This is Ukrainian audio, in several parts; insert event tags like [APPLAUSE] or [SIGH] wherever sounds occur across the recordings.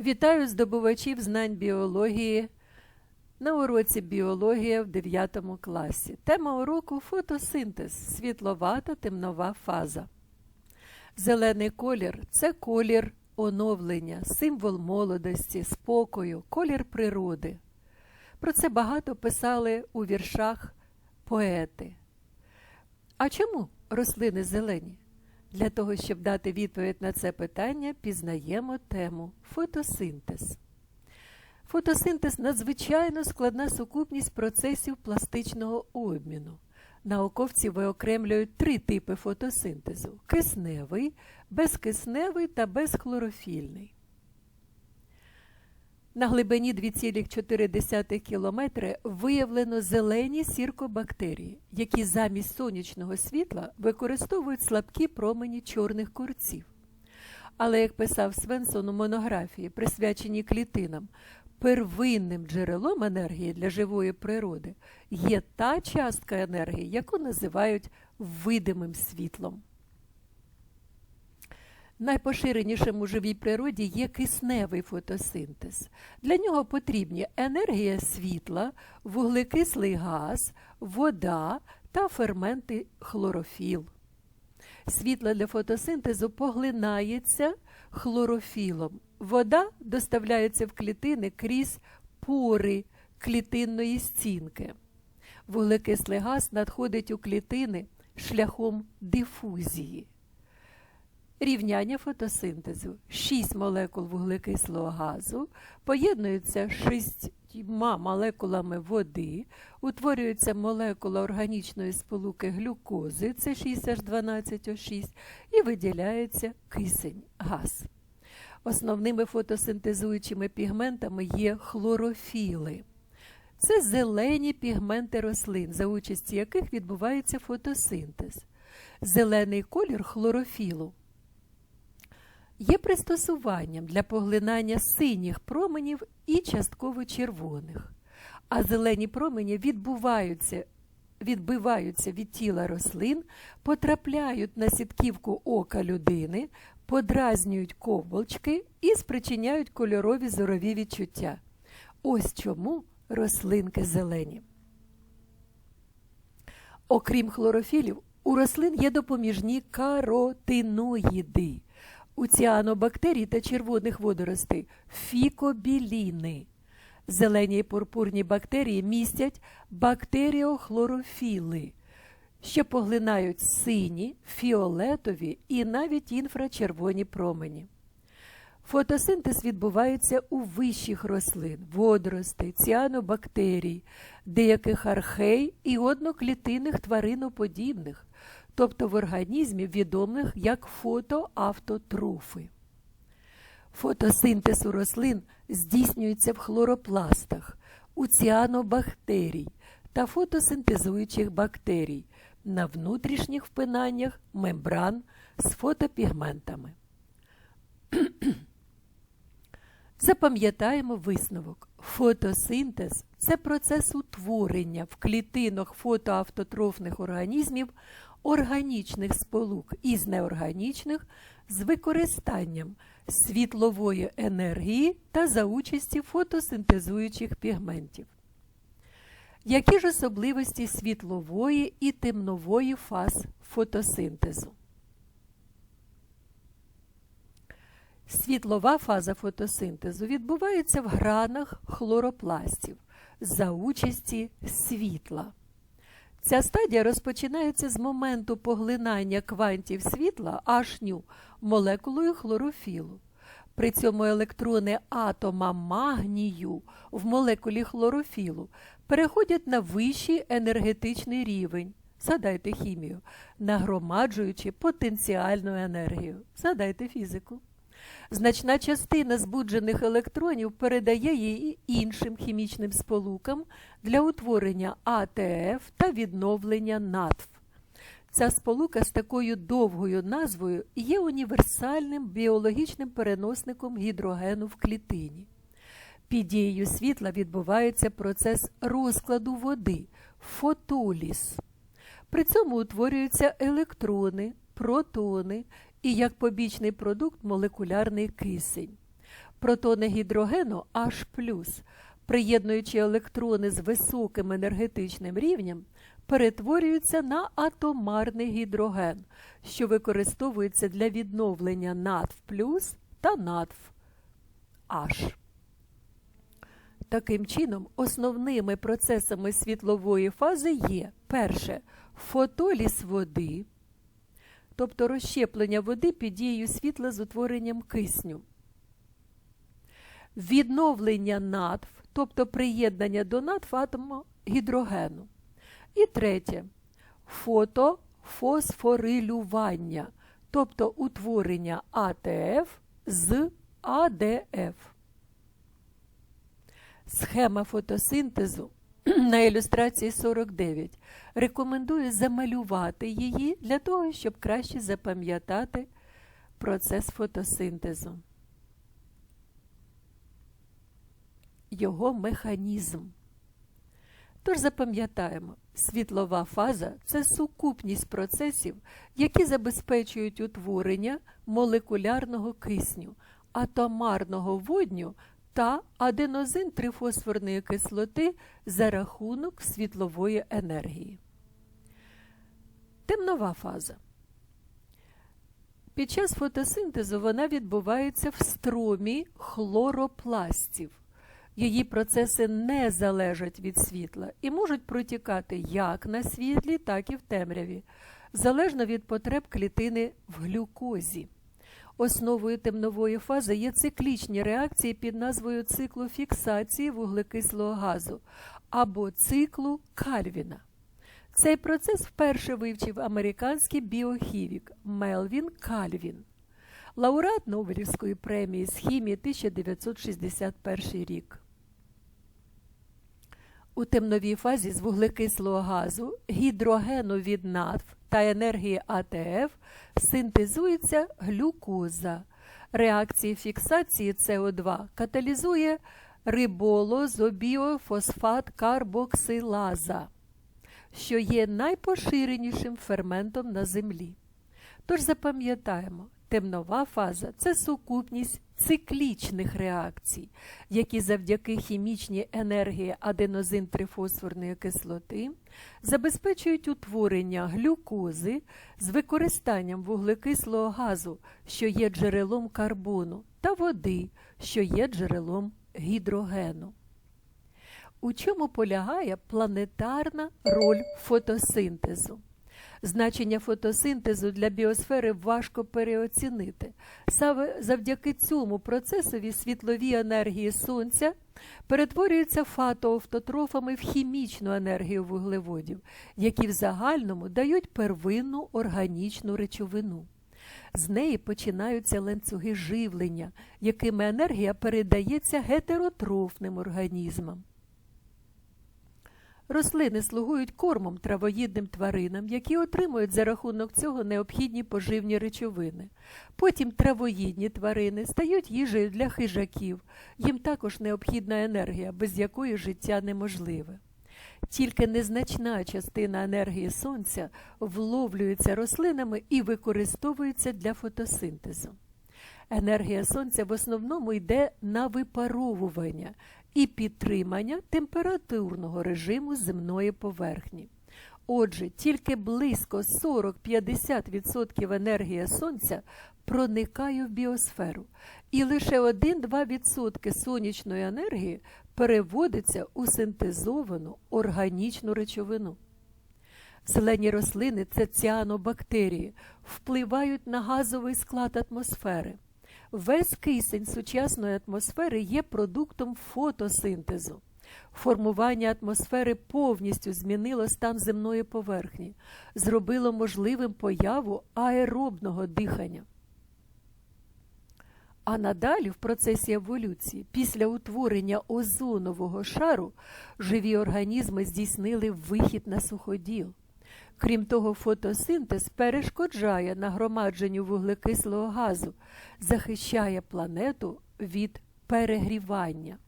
Вітаю здобувачів знань біології на уроці біологія в 9 класі. Тема уроку фотосинтез, світлова та темнова фаза. Зелений колір це колір оновлення, символ молодості, спокою, колір природи. Про це багато писали у віршах поети. А чому рослини зелені? Для того, щоб дати відповідь на це питання, пізнаємо тему фотосинтез. Фотосинтез надзвичайно складна сукупність процесів пластичного обміну. Науковці виокремлюють три типи фотосинтезу: кисневий, безкисневий та безхлорофільний. На глибині 2,4 км виявлено зелені сіркобактерії, які замість сонячного світла використовують слабкі промені чорних курців. Але, як писав Свенсон у монографії, присвяченій клітинам, первинним джерелом енергії для живої природи є та частка енергії, яку називають видимим світлом. Найпоширенішим у живій природі є кисневий фотосинтез. Для нього потрібні енергія світла, вуглекислий газ, вода та ферменти хлорофіл. Світло для фотосинтезу поглинається хлорофілом. Вода доставляється в клітини крізь пори клітинної стінки. Вуглекислий газ надходить у клітини шляхом дифузії. Рівняння фотосинтезу. 6 молекул вуглекислого газу поєднуються з 6 молекулами води, утворюється молекула органічної сполуки глюкози, це 6H12O6, і виділяється кисень газ. Основними фотосинтезуючими пігментами є хлорофіли. Це зелені пігменти рослин, за участі яких відбувається фотосинтез. Зелений колір хлорофілу є пристосуванням для поглинання синіх променів і частково червоних, а зелені промені відбуваються, відбиваються від тіла рослин, потрапляють на сітківку ока людини, подразнюють ковболчки і спричиняють кольорові зорові відчуття. Ось чому рослинки зелені. Окрім хлорофілів, у рослин є допоміжні каротиноїди. У ціанобактерій та червоних водоростей фікобіліни. Зелені і пурпурні бактерії містять бактеріохлорофіли, що поглинають сині, фіолетові і навіть інфрачервоні промені. Фотосинтез відбувається у вищих рослин, водоростей, ціанобактерій, деяких архей і одноклітинних твариноподібних, тобто в організмі відомих як фотоавтотрофи. Фотосинтез у рослин здійснюється в хлоропластах, у ціанобактерій та фотосинтезуючих бактерій на внутрішніх впинаннях мембран з фотопігментами. [CLEARS THROAT] Запам'ятаємо висновок. Фотосинтез це процес утворення в клітинах фотоавтотрофних організмів органічних сполук із неорганічних з використанням світлової енергії та за участі фотосинтезуючих пігментів. Які ж особливості світлової і темнової фаз фотосинтезу? Світлова фаза фотосинтезу відбувається в гранах хлоропластів за участі світла. Ця стадія розпочинається з моменту поглинання квантів світла ашню молекулою хлорофілу. При цьому електрони атома магнію в молекулі хлорофілу переходять на вищий енергетичний рівень. Згадайте хімію, нагромаджуючи потенціальну енергію. Згадайте фізику. Значна частина збуджених електронів передає її іншим хімічним сполукам для утворення АТФ та відновлення НАТФ. Ця сполука з такою довгою назвою є універсальним біологічним переносником гідрогену в клітині. Під дією світла відбувається процес розкладу води фотоліз. При цьому утворюються електрони, протони і як побічний продукт молекулярний кисень. Протони гідрогену H+, приєднуючи електрони з високим енергетичним рівнем, перетворюються на атомарний гідроген, що використовується для відновлення натф плюс та натф H. Таким чином, основними процесами світлової фази є перше фотоліз води, тобто розщеплення води під дією світла з утворенням кисню, відновлення натф, тобто приєднання до натф атому гідрогену. І третє фотофосфорилювання, тобто утворення АТФ з АДФ. Схема фотосинтезу [CLEARS THROAT] на ілюстрації 49. Рекомендую замалювати її для того, щоб краще запам'ятати процес фотосинтезу. Його механізм. Тож запам'ятаємо, світлова фаза це сукупність процесів, які забезпечують утворення молекулярного кисню, атомарного водню та аденозин трифосфорної кислоти за рахунок світлової енергії. Темнова фаза. Під час фотосинтезу вона відбувається в струмі хлоропластів. Її процеси не залежать від світла і можуть протікати як на світлі, так і в темряві, залежно від потреб клітини в глюкозі. Основою темнової фази є циклічні реакції під назвою циклу фіксації вуглекислого газу або циклу Кальвіна. Цей процес вперше вивчив американський біохімік Мелвін Кальвін, лауреат Нобелівської премії з хімії 1961 рік. У темновій фазі з вуглекислого газу, гідрогену від натф та енергії АТФ синтезується глюкоза. Реакції фіксації СО2 каталізує риболозобіофосфат карбоксилаза, що є найпоширенішим ферментом на землі. Тож запам'ятаємо, темнова фаза це сукупність циклічних реакцій, які завдяки хімічній енергії аденозин трифосфорної кислоти забезпечують утворення глюкози з використанням вуглекислого газу, що є джерелом карбону, та води, що є джерелом гідрогену. У чому полягає планетарна роль фотосинтезу? Значення фотосинтезу для біосфери важко переоцінити. Саме завдяки цьому процесові світлові енергії сонця перетворюються фатоавтотрофами в хімічну енергію вуглеводів, які в загальному дають первинну органічну речовину. З неї починаються ланцюги живлення, якими енергія передається гетеротрофним організмам. Рослини слугують кормом травоїдним тваринам, які отримують за рахунок цього необхідні поживні речовини. Потім травоїдні тварини стають їжею для хижаків, їм також необхідна енергія, без якої життя неможливе. Тільки незначна частина енергії сонця вловлюється рослинами і використовується для фотосинтезу. Енергія сонця в основному йде на випаровування і підтримання температурного режиму земної поверхні. Отже, тільки близько 40-50% енергії сонця проникає в біосферу, і лише 1-2% сонячної енергії переводиться у синтезовану органічну речовину. Зелені рослини це ціанобактерії, впливають на газовий склад атмосфери. Весь кисень сучасної атмосфери є продуктом фотосинтезу. Формування атмосфери повністю змінило стан земної поверхні, зробило можливим появу аеробного дихання. А надалі, в процесі еволюції, після утворення озонового шару, живі організми здійснили вихід на суходіл. Крім того, фотосинтез перешкоджає нагромадженню вуглекислого газу, захищає планету від перегрівання.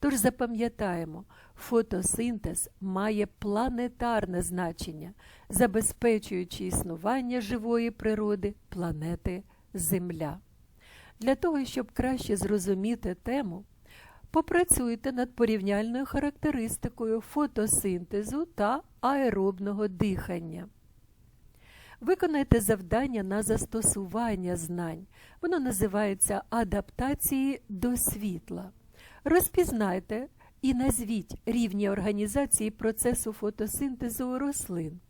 Тож запам'ятаємо, фотосинтез має планетарне значення, забезпечуючи існування живої природи планети Земля. Для того, щоб краще зрозуміти тему, попрацюйте над порівняльною характеристикою фотосинтезу та аеробного дихання. Виконайте завдання на застосування знань. Воно називається адаптації до світла. Розпізнайте і назвіть рівні організації процесу фотосинтезу рослин.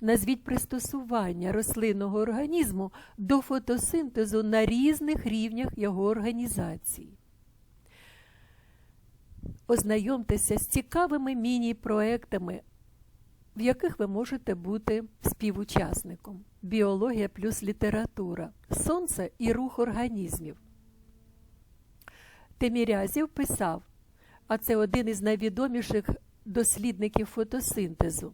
Назвіть пристосування рослинного організму до фотосинтезу на різних рівнях його організації. Ознайомтеся з цікавими міні-проектами, в яких ви можете бути співучасником. Біологія плюс література, сонце і рух організмів. Темірязів писав, а це один із найвідоміших дослідників фотосинтезу.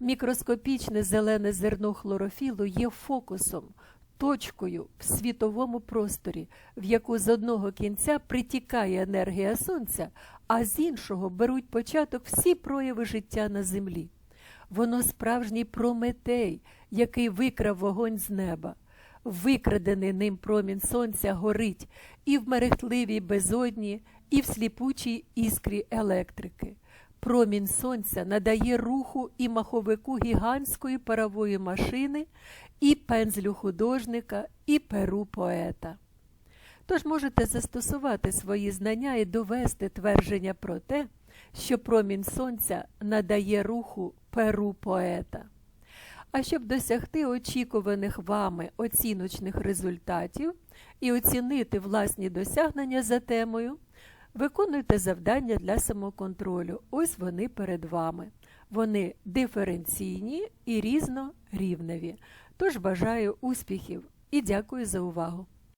Мікроскопічне зелене зерно хлорофілу є фокусом, точкою в світовому просторі, в яку з одного кінця притікає енергія сонця, а з іншого беруть початок всі прояви життя на землі. Воно справжній прометей, який викрав вогонь з неба. Викрадений ним промінь сонця горить і в мерехтливій безодні, і в сліпучій іскрі електрики. Промінь сонця надає руху і маховику гігантської парової машини, і пензлю художника, і перу поета. Тож можете застосувати свої знання і довести твердження про те, що промінь сонця надає руху перу поета. А щоб досягти очікуваних вами оціночних результатів і оцінити власні досягнення за темою, виконуйте завдання для самоконтролю. Ось вони перед вами. Вони диференційні і різнорівневі. Тож бажаю успіхів і дякую за увагу!